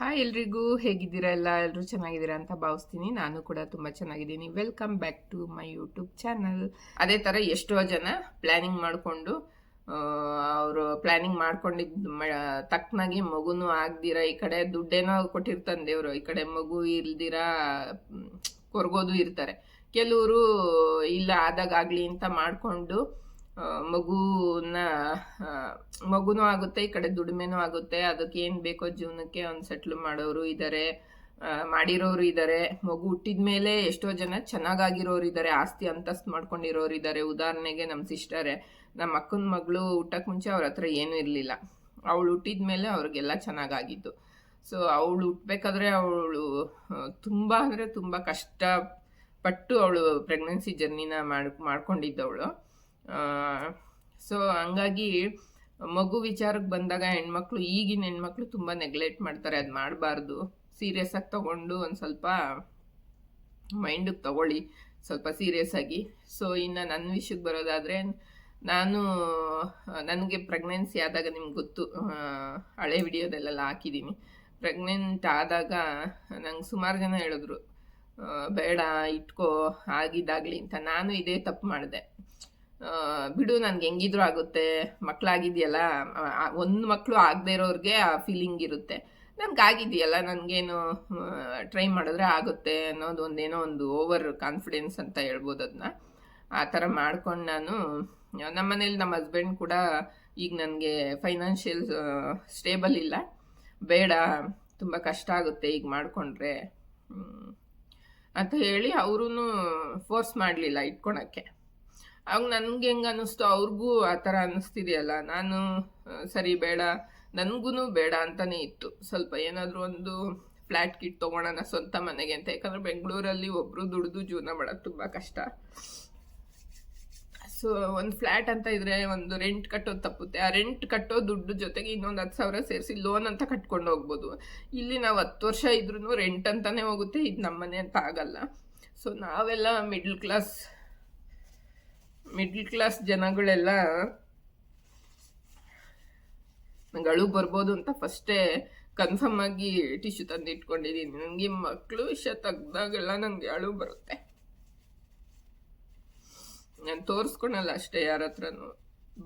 Hi ಎಲ್ರಿಗೂ, ಹೇಗಿದ್ದೀರಾ ಎಲ್ಲ? ಎಲ್ಲರೂ ಚೆನ್ನಾಗಿದ್ದೀರಾ ಅಂತ ಭಾವಿಸ್ತೀನಿ. ನಾನು ಕೂಡ ತುಂಬ ಚೆನ್ನಾಗಿದ್ದೀನಿ. Welcome back to my YouTube channel ಅದೇ ಥರ ಎಷ್ಟೋ ಜನ ಪ್ಲ್ಯಾನಿಂಗ್ ಮಾಡಿಕೊಂಡು ಅವರು ಪ್ಲ್ಯಾನಿಂಗ್ ಮಾಡ್ಕೊಂಡಿದ್ದು ತಕ್ಕನಾಗಿ ಮಗುನೂ ಆಗ್ದಿರ. ಈ ಕಡೆ ದುಡ್ಡೇನೋ ಕೊಟ್ಟಿರ್ತಾನೆ ದೇವರು. ಈ ಕಡೆ ಮಗು ಇಲ್ದಿರ, ಕೊರ್ಗೋದು ಇರ್ತಾರೆ. ಕೆಲವರು ಇಲ್ಲ ಆದಾಗಾಗಲಿ ಅಂತ ಮಾಡಿಕೊಂಡು ಮಗುನ ಮಗುನೂ ಆಗುತ್ತೆ, ಈ ಕಡೆ ದುಡಿಮೆನೂ ಆಗುತ್ತೆ, ಅದಕ್ಕೆ ಏನು ಬೇಕೋ ಜೀವನಕ್ಕೆ ಒಂದು ಸೆಟ್ಲ್ ಮಾಡೋರು ಇದ್ದಾರೆ ಮಾಡಿರೋರು ಇದ್ದಾರೆ ಮಗು ಹುಟ್ಟಿದ ಮೇಲೆ ಎಷ್ಟೋ ಜನ ಚೆನ್ನಾಗಾಗಿರೋರು ಇದ್ದಾರೆ ಆಸ್ತಿ ಅಂತಸ್ತು ಮಾಡ್ಕೊಂಡಿರೋರು ಇದ್ದಾರೆ ಉದಾಹರಣೆಗೆ ನಮ್ಮ ಸಿಸ್ಟರೇ ನಮ್ಮ ಅಕ್ಕನ ಮಗಳು ಹುಟ್ಟಕ್ಕೆ ಮುಂಚೆ ಅವ್ರ ಹತ್ರ ಏನೂ ಇರಲಿಲ್ಲ. ಅವಳು ಹುಟ್ಟಿದ ಮೇಲೆ ಅವ್ರಿಗೆಲ್ಲ ಚೆನ್ನಾಗಾಗಿದ್ದು. ಸೊ ಅವಳು ಹುಟ್ಬೇಕಾದ್ರೆ ಅವಳು ತುಂಬ ಅಂದರೆ ತುಂಬ ಕಷ್ಟಪಟ್ಟು ಅವಳು ಪ್ರೆಗ್ನೆನ್ಸಿ ಜರ್ನಿನ ಮಾಡಿ, ಮಾಡ್ಕೊಂಡಿದ್ದವಳು. ಸೊ ಹಂಗಾಗಿ ಮಗು ವಿಚಾರಕ್ಕೆ ಬಂದಾಗ ಹೆಣ್ಮಕ್ಳು, ಈಗಿನ ಹೆಣ್ಮಕ್ಳು ತುಂಬ ನೆಗ್ಲೆಕ್ಟ್ ಮಾಡ್ತಾರೆ, ಅದು ಮಾಡಬಾರ್ದು. ಸೀರಿಯಸ್ ಆಗಿ ತಗೊಂಡು ಒಂದು ಸ್ವಲ್ಪ ಮೈಂಡಿಗೆ ತಗೊಳ್ಳಿ, ಸ್ವಲ್ಪ ಸೀರಿಯಸ್ ಆಗಿ. ಸೊ ಇನ್ನು ನನ್ನ ವಿಷಯಕ್ಕೆ ಬರೋದಾದರೆ ನಾನು, ನನಗೆ ಪ್ರೆಗ್ನೆನ್ಸಿ ಆದಾಗ ನಿಮ್ಗೆ ಗೊತ್ತು ಹಳೆ ವಿಡಿಯೋದಲ್ಲೆಲ್ಲ ಹಾಕಿದ್ದೀನಿ ಪ್ರೆಗ್ನೆಂಟ್ ಆದಾಗ ನಂಗೆ ಸುಮಾರು ಜನ ಹೇಳಿದ್ರು ಬೇಡ, ಇಟ್ಕೋ ಆಗಿದ್ದಾಗಲಿ ಅಂತ. ನಾನು ಇದೇ ತಪ್ಪು ಮಾಡಿದೆ. ಬಿಡು, ನನ್ಗೆ ಹೆಂಗಿದ್ರು ಆಗುತ್ತೆ. ಮಕ್ಕಳಾಗಿದೆಯಲ್ಲ ಒಂದು ಮಕ್ಕಳು ಆಗದೆ ಇರೋರಿಗೆ ಆ ಫೀಲಿಂಗ್ ಇರುತ್ತೆ. ನನ್ಗೆ ಆಗಿದೆಯಲ್ಲ ನನಗೇನು ಟ್ರೈ ಮಾಡಿದ್ರೆ ಆಗುತ್ತೆ ಅನ್ನೋದು ಒಂದೇನೋ ಒಂದು ಓವರ್ ಕಾನ್ಫಿಡೆನ್ಸ್ ಅಂತ ಹೇಳ್ಬೋದು ಅದನ್ನ ಆ ಥರ ಮಾಡ್ಕೊಂಡು ನಾನು ನಮ್ಮ ಮನೇಲಿ ನಮ್ಮ ಹಸ್ಬೆಂಡ್ ಕೂಡ ಈಗ ನನಗೆ ಫೈನಾನ್ಷಿಯಲ್ ಸ್ಟೇಬಲ್ ಇಲ್ಲ. ಬೇಡ, ತುಂಬ ಕಷ್ಟ ಆಗುತ್ತೆ ಈಗ ಮಾಡಿಕೊಂಡ್ರೆ. ಅಂತ ಹೇಳಿ ಅವರೂ ಫೋರ್ಸ್ ಮಾಡಲಿಲ್ಲ ಇಟ್ಕೊಳಕ್ಕೆ. ಆಗ ನನ್ಗೆ ಹೆಂಗೆ ಅನ್ನಿಸ್ತು ಅವ್ರಿಗೂ ಆ ಥರ ಅನ್ನಿಸ್ತಿದೆಯಲ್ಲ, ನಾನು ಸರಿ ಬೇಡ ನನಗೂ ಬೇಡ ಅಂತಲೇ ಇತ್ತು. ಸ್ವಲ್ಪ ಏನಾದರೂ ಒಂದು ಫ್ಲ್ಯಾಟ್ ಕಿಟ್ ತೊಗೊಳೋಣ ಸ್ವಂತ ಮನೆಗೆ ಅಂತ, ಯಾಕಂದರೆ ಬೆಂಗಳೂರಲ್ಲಿ ಒಬ್ಬರು ದುಡಿದು ಜೀವನ ಮಾಡೋದು ತುಂಬ ಕಷ್ಟ. ಸೊ ಒಂದು ಫ್ಲ್ಯಾಟ್ ಅಂತ ಇದ್ರೆ ಒಂದು ರೆಂಟ್ ಕಟ್ಟೋದು ತಪ್ಪುತ್ತೆ. ಆ ರೆಂಟ್ ಕಟ್ಟೋ ದುಡ್ಡು ಜೊತೆಗೆ ಇನ್ನೊಂದು ಹತ್ತು ಸಾವಿರ ಸೇರಿಸಿ ಲೋನ್ ಅಂತ ಕಟ್ಕೊಂಡು ಹೋಗ್ಬೋದು. ಇಲ್ಲಿ ನಾವು ಹತ್ತು ವರ್ಷ ಇದ್ರೂ ರೆಂಟ್ ಅಂತಾನೆ ಹೋಗುತ್ತೆ, ಇದು ನಮ್ಮನೆ ಅಂತ ಆಗಲ್ಲ. ಸೊ ನಾವೆಲ್ಲ ಮಿಡ್ಲ್ ಕ್ಲಾಸ್ ಮಿಡ್ಲ್ ಕ್ಲಾಸ್ ಜನಗಳೆಲ್ಲ ನಂಗೆ ಅಳು ಬರ್ಬೋದು ಅಂತ ಫಸ್ಟೇ ಕನ್ಫರ್ಮ್ ಆಗಿ ಟಿಶ್ಯೂ ತಂದು ಇಟ್ಕೊಂಡಿದ್ದೀನಿ ನನಗೆ ಮಕ್ಕಳು ವಿಷಯ ತೆಗ್ದಾಗೆಲ್ಲ ನನಗೆ ಅಳು ಬರುತ್ತೆ. ನಾನು ತೋರಿಸ್ಕೊಳಲ್ಲ ಅಷ್ಟೇ ಯಾರ ಹತ್ರನೂ.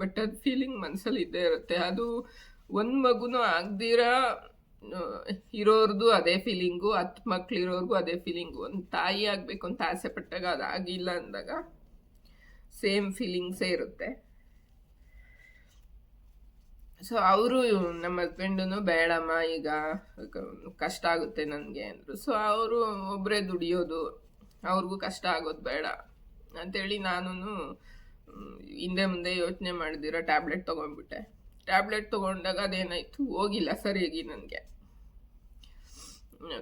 ಬಟ್ ಅದು ಫೀಲಿಂಗ್ ಮನಸ್ಸಲ್ಲಿ ಇದ್ದೇ ಇರುತ್ತೆ. ಅದು ಒಂದು ಮಗುನೂ ಆಗ್ದಿರ ಇರೋರ್ದು ಅದೇ ಫೀಲಿಂಗು ಹತ್ತು ಮಕ್ಳು ಇರೋರ್ಗೂ ಅದೇ ಫೀಲಿಂಗು ಒಂದು ತಾಯಿ ಆಗಬೇಕು ಅಂತ ಆಸೆ ಪಟ್ಟಾಗ ಅದಾಗಿಲ್ಲ ಅಂದಾಗ ಸೇಮ್ ಫೀಲಿಂಗ್ಸೇ ಇರುತ್ತೆ. ಸೊ ಅವರು ನಮ್ಮ ಹಸ್ಬೆಂಡೂ ಬೇಡಮ್ಮ, ಈಗ ಕಷ್ಟ ಆಗುತ್ತೆ ನನಗೆ ಅಂದರು. ಸೊ ಅವರು ಒಬ್ಬರೇ ದುಡಿಯೋದು, ಅವ್ರಿಗೂ ಕಷ್ಟ ಆಗೋದು ಬೇಡ ಅಂತೇಳಿ ನಾನು ಹಿಂದೆ ಮುಂದೆ ಯೋಚನೆ ಮಾಡಿದಿರೋ ಟ್ಯಾಬ್ಲೆಟ್ ತೊಗೊಂಡ್ಬಿಟ್ಟೆ. ಟ್ಯಾಬ್ಲೆಟ್ ತೊಗೊಂಡಾಗ ಅದೇನಾಯಿತು, ಹೋಗಿಲ್ಲ ಸರಿಯಾಗಿ ನನಗೆ.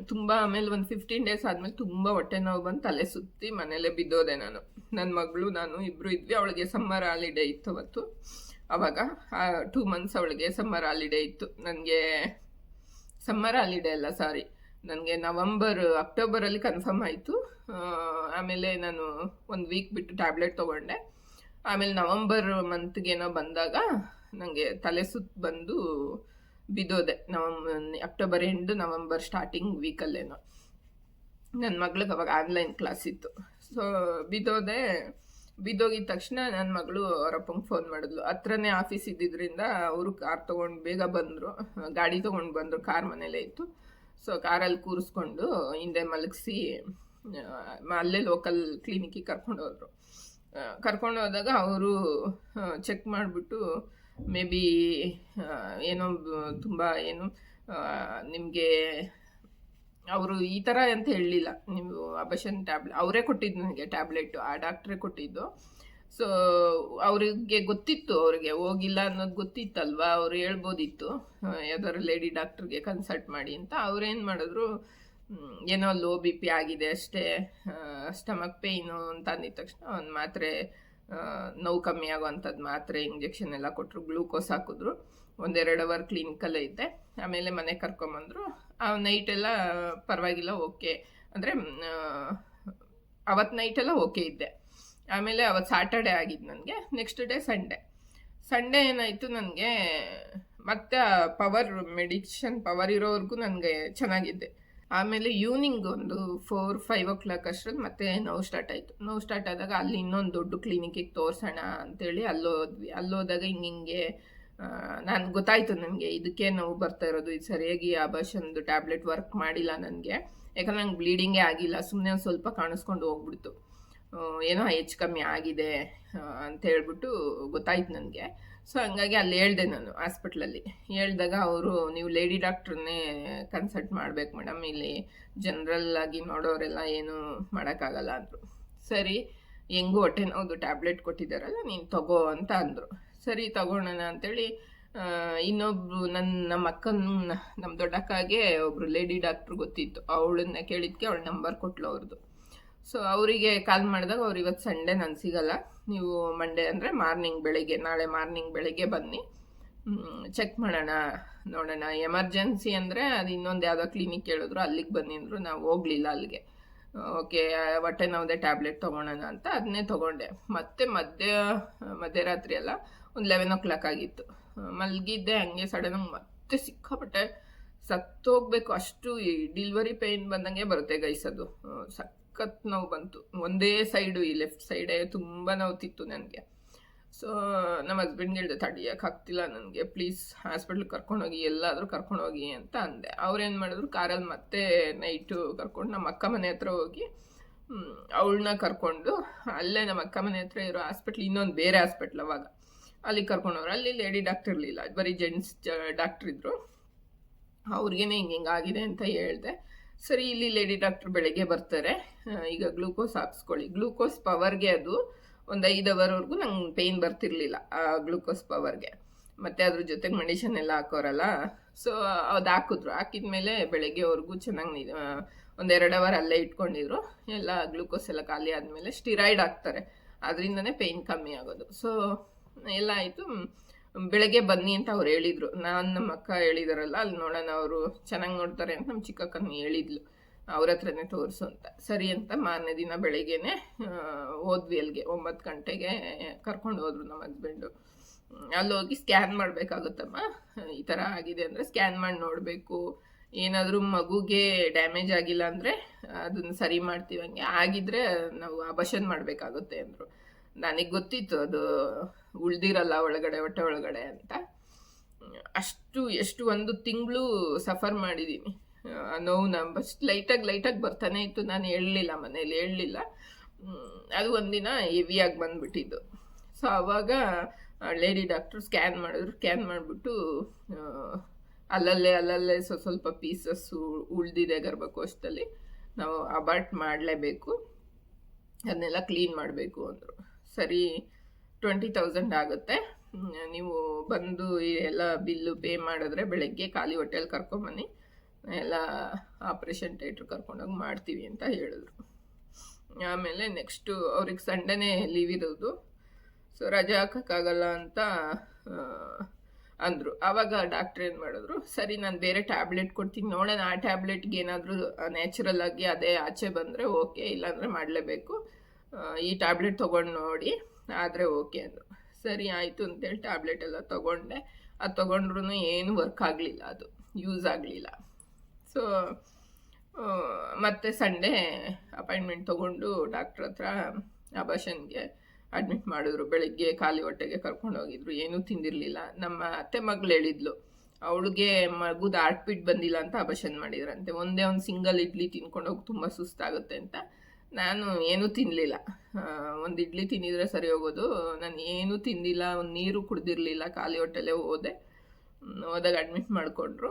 ತುಂಬ ಆಮೇಲೆ ಒಂದು ಫಿಫ್ಟೀನ್ ಡೇಸ್ ಆದಮೇಲೆ ತುಂಬ ಹೊಟ್ಟೆ ನೋವು ಬಂದು ತಲೆ ಸುತ್ತಿ ಮನೇಲೆ ಬಿದ್ದೋದೆ ನಾನು. ನನ್ನ ಮಗಳು, ನಾನು ಇಬ್ಬರು ಇದ್ವಿ, ಅವಳಿಗೆ ಸಮ್ಮರ್ ಹಾಲಿಡೇ ಇತ್ತು ಅವತ್ತು. ಅವಾಗ ಟೂ ಮಂತ್ಸ್ ಅವಳಿಗೆ ಸಮ್ಮರ್ ಹಾಲಿಡೇ ಇತ್ತು. ನನಗೆ ಸಮ್ಮರ್ ಹಾಲಿಡೇ ಅಲ್ಲ ಸಾರಿ ನನಗೆ ನವಂಬರ್ ಅಕ್ಟೋಬರಲ್ಲಿ ಕನ್ಫರ್ಮ್ ಆಯಿತು. ಆಮೇಲೆ ನಾನು ಒಂದು ವೀಕ್ ಬಿಟ್ಟು ಟ್ಯಾಬ್ಲೆಟ್ ತೊಗೊಂಡೆ. ಆಮೇಲೆ ನವಂಬರ್ ಮಂತ್ಗೇನೋ ಬಂದಾಗ ನನಗೆ ತಲೆ ಸುತ್ತ ಬಂದು ಬಿದ್ದೋದೆ. November October end November starting ವೀಕಲ್ಲೇನೋ ನನ್ನ ಮಗಳಿಗೆ ಅವಾಗ ಆನ್ಲೈನ್ ಕ್ಲಾಸ್ ಇತ್ತು. ಸೊ ಬಿದ್ದೋದೆ, ಬಿದ್ದೋಗಿದ ತಕ್ಷಣ ನನ್ನ ಮಗಳು ಅವರಪ್ಪಂಗೆ ಫೋನ್ ಮಾಡಿದ್ಲು. ಹತ್ರನೇ ಆಫೀಸ್ ಇದ್ದಿದ್ದರಿಂದ ಅವರು ಕಾರ್ ತೊಗೊಂಡು ಬೇಗ ಬಂದರು. ಗಾಡಿ ತೊಗೊಂಡು ಬಂದರು ಕಾರ್ ಮನೇಲೇ ಇತ್ತು. ಸೊ ಕಾರಲ್ಲಿ ಕೂರಿಸ್ಕೊಂಡು ಹಿಂದೆ ಮಲಗಿಸಿ ಅಲ್ಲೇ ಲೋಕಲ್ ಕ್ಲಿನಿಕ್ಕಿಗೆ ಕರ್ಕೊಂಡು ಹೋದರು. ಕರ್ಕೊಂಡು ಹೋದಾಗ ಅವರು ಚೆಕ್ ಮಾಡಿಬಿಟ್ಟು ಮೇ ಬಿ ಏನೋ, ತುಂಬ ಏನು ನಿಮಗೆ ಅವರು ಈ ಥರ ಅಂತ ಹೇಳಲಿಲ್ಲ. ನೀವು ಅಬಷನ್ ಟ್ಯಾಬ್ಲೆಟ್ ಅವರೇ ಕೊಟ್ಟಿದ್ದು ನನಗೆ ಟ್ಯಾಬ್ಲೆಟು, ಆ ಡಾಕ್ಟ್ರೇ ಕೊಟ್ಟಿದ್ದು. ಸೊ ಅವರಿಗೆ ಗೊತ್ತಿತ್ತು, ಅವರಿಗೆ ಹೋಗಿಲ್ಲ ಅನ್ನೋದು ಗೊತ್ತಿತ್ತಲ್ವಾ? ಅವ್ರು ಹೇಳ್ಬೋದಿತ್ತು. ಯಾವ್ದಾದ್ರು ಲೇಡಿ ಡಾಕ್ಟ್ರಿಗೆ ಕನ್ಸಲ್ಟ್ ಮಾಡಿ ಅಂತ. ಅವ್ರೇನು ಮಾಡಿದ್ರು ಏನೋ ಲೋ ಬಿ ಪಿ ಆಗಿದೆ ಅಷ್ಟೇ ಸ್ಟಮಕ್ ಪೇಯ್ನು ಅಂತ ಅಂದಿದ ತಕ್ಷಣ ಒಂದು ಮಾತ್ರೆ ನೋವು ಕಮ್ಮಿ ಆಗೋವಂಥದ್ದು ಮಾತ್ರೆ ಇಂಜೆಕ್ಷನ್ ಎಲ್ಲ ಕೊಟ್ಟರು ಗ್ಲೂಕೋಸ್ ಹಾಕಿದ್ರು. ಒಂದೆರಡು ಅವರ್ ಕ್ಲಿನಿಕಲ್ಲೇ ಇದ್ದೆ. ಆಮೇಲೆ ಮನೆಗೆ ಕರ್ಕೊಂಬಂದರು. ಆ ನೈಟೆಲ್ಲ ಪರವಾಗಿಲ್ಲ ಓಕೆ ಅಂದರೆ ಅವತ್ತು ನೈಟೆಲ್ಲ ಓಕೆ ಇದ್ದೆ. ಆಮೇಲೆ ಅವತ್ತು ಸಾಟರ್ಡೆ ಆಗಿದ್ದು ನನಗೆ. ನೆಕ್ಸ್ಟ್ ಡೇ ಸಂಡೇ ಸಂಡೇ ಏನಾಯಿತು ನನಗೆ, ಮತ್ತೆ ಪವರ್ ಮೆಡಿಷನ್ ಪವರ್ ಇರೋವರೆಗೂ ನನಗೆ ಚೆನ್ನಾಗಿದ್ದೆ. ಆಮೇಲೆ ಈವ್ನಿಂಗ್ ಒಂದು ಫೋರ್ ಫೈವ್ ಓ ಕ್ಲಾಕ್ ಅಷ್ಟರಲ್ಲಿ ಮತ್ತೆ ನೋವು ಸ್ಟಾರ್ಟ್ ಆಯಿತು. ನೋವು ಸ್ಟಾರ್ಟ್ ಆದಾಗ ಅಲ್ಲಿ ಇನ್ನೊಂದು ದೊಡ್ಡ ಕ್ಲಿನಿಕ್ಕಿಗೆ ತೋರಿಸೋಣ ಅಂತೇಳಿ ಅಲ್ಲೋದ್ವಿ. ಅಲ್ಲೋದಾಗ ಹಿಂಗೆ ಹಿಂಗೆ ನಾನು ಗೊತ್ತಾಯಿತು ನನಗೆ ಇದಕ್ಕೆ ನೋವು ಬರ್ತಾ ಇರೋದು, ಇದು ಸರಿಯಾಗಿ ಆಭಾಷನ್ದು ಟ್ಯಾಬ್ಲೆಟ್ ವರ್ಕ್ ಮಾಡಿಲ್ಲ ನನಗೆ. ಯಾಕಂದ್ರೆ ನಂಗೆ ಬ್ಲೀಡಿಂಗೇ ಆಗಿಲ್ಲ ಸುಮ್ಮನೆ ಒಂದು ಸ್ವಲ್ಪ ಕಾಣಿಸ್ಕೊಂಡು ಹೋಗ್ಬಿಡ್ತು. ಏನೋ ಹೆಚ್ಚು ಕಮ್ಮಿ ಆಗಿದೆ ಅಂತ ಹೇಳ್ಬಿಟ್ಟು ಗೊತ್ತಾಯ್ತು ನನಗೆ. ಸೊ ಹಂಗಾಗಿ ಅಲ್ಲಿ ಹೇಳ್ದೆ ನಾನು ಹಾಸ್ಪಿಟ್ಲಲ್ಲಿ. ಹೇಳ್ದಾಗ ಅವರು, ನೀವು ಲೇಡಿ ಡಾಕ್ಟ್ರನ್ನೇ ಕನ್ಸಲ್ಟ್ ಮಾಡ್ಬೇಕು ಮೇಡಮ್, ಇಲ್ಲಿ ಜನರಲ್ ಆಗಿ ನೋಡೋರೆಲ್ಲ ಏನು ಮಾಡೋಕ್ಕಾಗಲ್ಲ ಅಂದರು. ಸರಿ, ಹೆಂಗೂ ಹೊಟ್ಟೆ ನೋವು ಟ್ಯಾಬ್ಲೆಟ್ ಕೊಟ್ಟಿದ್ದಾರಲ್ಲ, ನೀನು ತಗೋ ಅಂತ ಅಂದರು. ಸರಿ ತಗೊಳ್ಳೋಣ ಅಂತೇಳಿ ಇನ್ನೊಬ್ರು ನನ್ನ ನಮ್ಮ ಅಕ್ಕನ ನಮ್ಮ ದೊಡ್ಡಕ್ಕಾಗೆ ಒಬ್ರು ಲೇಡಿ ಡಾಕ್ಟ್ರು ಗೊತ್ತಿತ್ತು. ಅವಳನ್ನ ಕೇಳಿದ್ಕೆ ಅವಳ ನಂಬರ್ ಕೊಟ್ಲು ಅವ್ರದ್ದು ಸೊ ಅವರಿಗೆ ಕಾಲ್ ಮಾಡಿದಾಗ ಅವ್ರು ಇವತ್ತು ಸಂಡೇ ನಾನು ಸಿಗಲ್ಲ. ನೀವು ಮಂಡೇ ಅಂದರೆ ಮಾರ್ನಿಂಗ್ ಬೆಳಿಗ್ಗೆ, ನಾಳೆ ಮಾರ್ನಿಂಗ್ ಬೆಳಿಗ್ಗೆ ಬನ್ನಿ. ಚೆಕ್ ಮಾಡೋಣ, ನೋಡೋಣ. ಎಮರ್ಜೆನ್ಸಿ ಅಂದರೆ ಅದು ಇನ್ನೊಂದು ಯಾವುದೋ ಕ್ಲಿನಿಕ್ ಹೇಳಿದ್ರು ಅಲ್ಲಿಗೆ ಬನ್ನಿ ಅಂದರು, ನಾವು ಹೋಗಲಿಲ್ಲ ಅಲ್ಲಿಗೆ. ಓಕೆ ಹೊಟ್ಟೆ ನೋವುದೇ ಟ್ಯಾಬ್ಲೆಟ್ ತೊಗೊಳೋಣ ಅಂತ ಅದನ್ನೇ ತೊಗೊಂಡೆ. ಮತ್ತೆ ಮಧ್ಯ, ಮಧ್ಯರಾತ್ರಿ ಅಲ್ಲ, ಒಂದು ಲೆವೆನ್ ಓ ಕ್ಲಾಕ್ ಆಗಿತ್ತು. ಮಲಗಿದ್ದೆ, ಹಂಗೆ ಸಡನ್ನಾಗಿ ಮತ್ತೆ ಸಿಕ್ಕಾಪಟ್ಟೆ ಸತ್ತೋಗ್ಬೇಕು, ಅಷ್ಟು ಈ ಡಿಲ್ವರಿ ಪೇಯ್ನ್ ಬಂದಂಗೆ ಬರುತ್ತೆ ಗೈಸ್ ಅದು. ಸಖತ್ ನೋವು ಬಂತು. ಒಂದೇ ಸೈಡು ಈ ಲೆಫ್ಟ್ ಸೈಡೇ ತುಂಬ ನೋವುತ್ತಿತ್ತು ನನಗೆ. ಸೊ ನಮ್ಮ ಹಸ್ಬೆಂಡ್ಗೆ ಹೇಳಿದೆ ತಡಿಯಕ್ಕೆ ಆಗ್ತಿಲ್ಲ ನನಗೆ. ಪ್ಲೀಸ್ ಹಾಸ್ಪಿಟ್ಲಿಗೆ ಕರ್ಕೊಂಡೋಗಿ ಎಲ್ಲಾದರೂ ಕರ್ಕೊಂಡೋಗಿ ಅಂತ ಅಂದೆ. ಅವ್ರೇನು ಮಾಡಿದ್ರು, ಕಾರಲ್ಲಿ ಮತ್ತೆ ನೈಟು ಕರ್ಕೊಂಡು ನಮ್ಮ ಅಕ್ಕ ಮನೆ ಹತ್ರ ಹೋಗಿ ಅವಳನ್ನ ಕರ್ಕೊಂಡು ಅಲ್ಲೇ ನಮ್ಮ ಅಕ್ಕ ಮನೆ ಹತ್ರ ಇರೋ ಹಾಸ್ಪಿಟ್ಲ್ ಇನ್ನೊಂದು ಬೇರೆ ಹಾಸ್ಪಿಟ್ಲ್ ಅವಾಗ. ಅಲ್ಲಿ ಕರ್ಕೊಂಡವ್ರು ಅಲ್ಲಿ ಲೇಡಿ ಡಾಕ್ಟರ್ ಇರಲಿಲ್ಲ. ಬರೀ ಜೆಂಟ್ಸ್ ಡಾಕ್ಟ್ರ್ ಇದ್ದರು ಅವ್ರಿಗೇನೆ ಹಿಂಗೆ ಹಿಂಗೆ ಆಗಿದೆ ಅಂತ ಹೇಳಿದೆ. ಸರಿ, ಇಲ್ಲಿ ಲೇಡಿ ಡಾಕ್ಟರ್ ಬೆಳಗ್ಗೆ ಬರ್ತಾರೆ. ಈಗ ಗ್ಲೂಕೋಸ್ ಹಾಕ್ಸ್ಕೊಳ್ಳಿ. ಗ್ಲೂಕೋಸ್ ಪವರ್ಗೆ ಅದು ಒಂದು ಐದು ಅವರ್ವರೆಗೂ ನಂಗೆ ಪೇಯ್ನ್ ಬರ್ತಿರ್ಲಿಲ್ಲ ಆ ಗ್ಲೂಕೋಸ್ ಪವರ್ಗೆ. ಮತ್ತು ಅದ್ರ ಜೊತೆಗೆ ಮೆಡಿಷನ್ ಎಲ್ಲ ಹಾಕೋರಲ್ಲ. ಸೊ ಅದು ಹಾಕಿದ್ರು. ಹಾಕಿದ್ಮೇಲೆ ಬೆಳಗ್ಗೆವರೆಗೂ ಚೆನ್ನಾಗಿ ಒಂದೆರಡು ಅವರ್ ಅಲ್ಲೇ ಇಟ್ಕೊಂಡಿದ್ರು. ಎಲ್ಲ ಗ್ಲೂಕೋಸ್ ಎಲ್ಲ ಖಾಲಿ ಆದಮೇಲೆ ಸ್ಟಿರಾಯ್ಡ್ ಹಾಕ್ತಾರೆ. ಅದರಿಂದನೇ ಪೇಯ್ನ್ ಕಮ್ಮಿ ಆಗೋದು. ಸೊ ಎಲ್ಲ ಆಯಿತು. ಬೆಳಗ್ಗೆ ಬನ್ನಿ ಅಂತ ಅವ್ರು ಹೇಳಿದ್ರು. ನಾನು ನಮ್ಮ ಅಕ್ಕ ಹೇಳಿದಾರಲ್ಲ, ಅಲ್ಲಿ ನೋಡೋಣ ಅವರು ಚೆನ್ನಾಗಿ ನೋಡ್ತಾರೆ ಅಂತ ನಮ್ಮ ಚಿಕ್ಕಕ್ಕನ ಹೇಳಿದ್ಲು. ಅವ್ರ ಹತ್ರನೇ ತೋರಿಸು ಅಂತ. ಸರಿ ಅಂತ ಮಾರನೇ ದಿನ ಬೆಳಗ್ಗೆನೆ ಹೋದ್ವಿ ಅಲ್ಲಿಗೆ. ಒಂಬತ್ತು ಗಂಟೆಗೆ ಕರ್ಕೊಂಡು ಹೋದ್ರು ನಮ್ಮ ಹಸ್ಬೆಂಡು ಅಲ್ಲೋಗಿ ಸ್ಕ್ಯಾನ್ ಮಾಡಬೇಕಾಗುತ್ತಮ್ಮ? ಈ ಥರ ಆಗಿದೆ ಅಂದರೆ ಸ್ಕ್ಯಾನ್ ಮಾಡಿ ನೋಡಬೇಕು. ಏನಾದರೂ ಮಗುಗೆ ಡ್ಯಾಮೇಜ್ ಆಗಿಲ್ಲ ಅಂದರೆ ಅದನ್ನು ಸರಿ ಮಾಡ್ತೀವಿ ಹಂಗೆ. ಆಗಿದ್ರೆ ನಾವು ಅಬಷನ್ ಮಾಡಬೇಕಾಗುತ್ತೆ ಅಂದರು. ನನಗೆ ಗೊತ್ತಿತ್ತು ಅದು ಉಳ್ದಿರಲ್ಲ ಒಳಗಡೆ ಹೊಟ್ಟೆ ಒಳಗಡೆ ಅಂತ. ಅಷ್ಟು, ಎಷ್ಟು ಒಂದು ತಿಂಗಳು ಸಫರ್ ಮಾಡಿದ್ದೀನಿ ನೋವು ನೋವುನ ಬಸ್ಟ್ ಲೈಟಾಗಿ ಲೈಟಾಗಿ ಬರ್ತಾನೆ ಇತ್ತು. ನಾನು ಹೇಳಲಿಲ್ಲ, ಮನೇಲಿ ಹೇಳಲಿಲ್ಲ. ಅದು ಒಂದಿನ ಹೆವಿಯಾಗಿ ಬಂದ್ಬಿಟ್ಟಿದ್ದು. ಸೊ ಆವಾಗ ಲೇಡಿ ಡಾಕ್ಟ್ರು ಸ್ಕ್ಯಾನ್ ಮಾಡಿದ್ರು. ಸ್ಕ್ಯಾನ್ ಮಾಡಿಬಿಟ್ಟು ಅಲ್ಲಲ್ಲೇ ಅಲ್ಲಲ್ಲೇ ಸ್ವಲ್ಪ ಸ್ವಲ್ಪ ಪೀಸಸ್ಸು ಉಳ್ದಿದೆ ಗರ್ಭಕೋಶದಲ್ಲಿ. ನಾವು ಅಬಾರ್ಟ್ ಮಾಡಲೇಬೇಕು. ಅದನ್ನೆಲ್ಲ ಕ್ಲೀನ್ ಮಾಡಬೇಕು ಅಂದರು. ಸರಿ ಟ್ವೆಂಟಿ ತೌಸಂಡ್ ಆಗುತ್ತೆ. ನೀವು ಬಂದು ಎಲ್ಲ ಬಿಲ್ಲು ಪೇ ಮಾಡಿದ್ರೆ ಬೆಳಗ್ಗೆ ಖಾಲಿ ಹೊಟ್ಟೆಲಿ ಕರ್ಕೊಂಬನ್ನಿ ಎಲ್ಲ ಆಪ್ರೇಷನ್ ಥಿಯೇಟ್ರ್ ಕರ್ಕೊಂಡೋಗಿ ಮಾಡ್ತೀವಿ ಅಂತ ಹೇಳಿದ್ರು. ಆಮೇಲೆ ನೆಕ್ಸ್ಟು ಅವ್ರಿಗೆ ಸಂಡೇನೇ ಲೀವ್ ಇರೋದು. ಸೊ ರಜೆ ಹಾಕೋಕ್ಕಾಗಲ್ಲ ಅಂತ ಅಂದರು. ಆವಾಗ ಡಾಕ್ಟ್ರ್ ಏನು ಮಾಡಿದ್ರು, ಸರಿ ನಾನು ಬೇರೆ ಟ್ಯಾಬ್ಲೆಟ್ ಕೊಡ್ತೀನಿ, ನೋಡೋಣ ಆ ಟ್ಯಾಬ್ಲೆಟ್ಗೆ ಏನಾದರೂ ನ್ಯಾಚುರಲ್ ಆಗಿ ಅದೇ ಆಚೆ ಬಂದರೆ ಓಕೆ ಇಲ್ಲಾಂದರೆ ಮಾಡಲೇಬೇಕು. ಈ ಟ್ಯಾಬ್ಲೆಟ್ ತೊಗೊಂಡು ನೋಡಿ. ಆದರೆ ಓಕೆ ಅಂದರು. ಸರಿ, ಆಯಿತು ಅಂತೇಳಿ ಟ್ಯಾಬ್ಲೆಟ್ ಎಲ್ಲ ತೊಗೊಂಡೆ. ಅದು ತೊಗೊಂಡ್ರು ಏನು ವರ್ಕ್ ಆಗಲಿಲ್ಲ ಅದು. ಯೂಸ್ ಆಗಲಿಲ್ಲ. ಸೊ ಮತ್ತೆ ಸಂಡೇ ಅಪಾಯಿಂಟ್ಮೆಂಟ್ ತೊಗೊಂಡು ಡಾಕ್ಟ್ರ್ ಹತ್ರ ಅಬಾಷನ್ಗೆ ಅಡ್ಮಿಟ್ ಮಾಡಿದ್ರು. ಬೆಳಿಗ್ಗೆ ಖಾಲಿ ಹೊಟ್ಟೆಗೆ ಕರ್ಕೊಂಡು ಹೋಗಿದ್ರು. ಏನೂ ತಿಂದಿರಲಿಲ್ಲ. ನಮ್ಮ ಅತ್ತೆ ಮಗಳು ಹೇಳಿದ್ಲು, ಅವಳಿಗೆ ಮಗುದ ಆರ್ಟ್ಬಿಟ್ ಬಂದಿಲ್ಲ ಅಂತ ಅಬಾಷನ್ ಮಾಡಿದ್ರಂತೆ. ಒಂದೇ ಒಂದು ಸಿಂಗಲ್ ಇಡ್ಲಿ ತಿನ್ಕೊಂಡು ಹೋಗಿ ತುಂಬ ಸುಸ್ತಾಗುತ್ತೆ ಅಂತ. ನಾನು ಏನೂ ತಿನ್ನಲಿಲ್ಲ ಒಂದು ಇಡ್ಲಿ ತಿಂದಿದ್ರೆ ಸರಿ ಹೋಗೋದು. ನಾನು ಏನೂ ತಿಂದಿಲ್ಲ, ಒಂದು ನೀರು ಕುಡ್ದಿರಲಿಲ್ಲ, ಖಾಲಿ ಹೊಟ್ಟೆಲ್ಲೇ ಹೋದೆ. ಹೋದಾಗ ಅಡ್ಮಿಟ್ ಮಾಡಿಕೊಂಡ್ರು.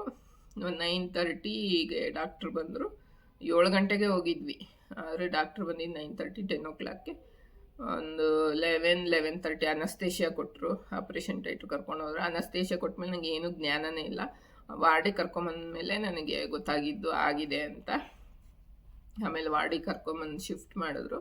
ಒಂದು ನೈನ್ ತರ್ಟಿಗೆ ಡಾಕ್ಟ್ರು ಬಂದರು. ಏಳು ಗಂಟೆಗೆ ಹೋಗಿದ್ವಿ. ಆದರೆ ಡಾಕ್ಟ್ರು ಬಂದಿದ್ದು ನೈನ್ ತರ್ಟಿ ಟೆನ್ ಓ ಕ್ಲಾಕ್ಗೆ ಒಂದು ಲೆವೆನ್ ಲೆವೆನ್ ತರ್ಟಿ ಅನಸ್ತೇಷಿಯಾ ಕೊಟ್ಟರು ಆಪ್ರೇಷನ್ ಟೈಟ್ರು ಕರ್ಕೊಂಡು ಹೋದ್ರು. ಅನಸ್ತೇಷಿಯಾ ಕೊಟ್ಟಮೇಲೆ ನನಗೆ ಏನೂ ಜ್ಞಾನನೇ ಇಲ್ಲ. ವಾರ್ಡಿಗೆ ಕರ್ಕೊಂಬಂದ್ಮೇಲೆ ನನಗೆ ಗೊತ್ತಾಗಿದ್ದು ಆಗಿದೆ ಅಂತ. ಆಮೇಲೆ ವಾರ್ಡಿಗೆ ಕರ್ಕೊಂಬಂದು ಶಿಫ್ಟ್ ಮಾಡಿದ್ರು.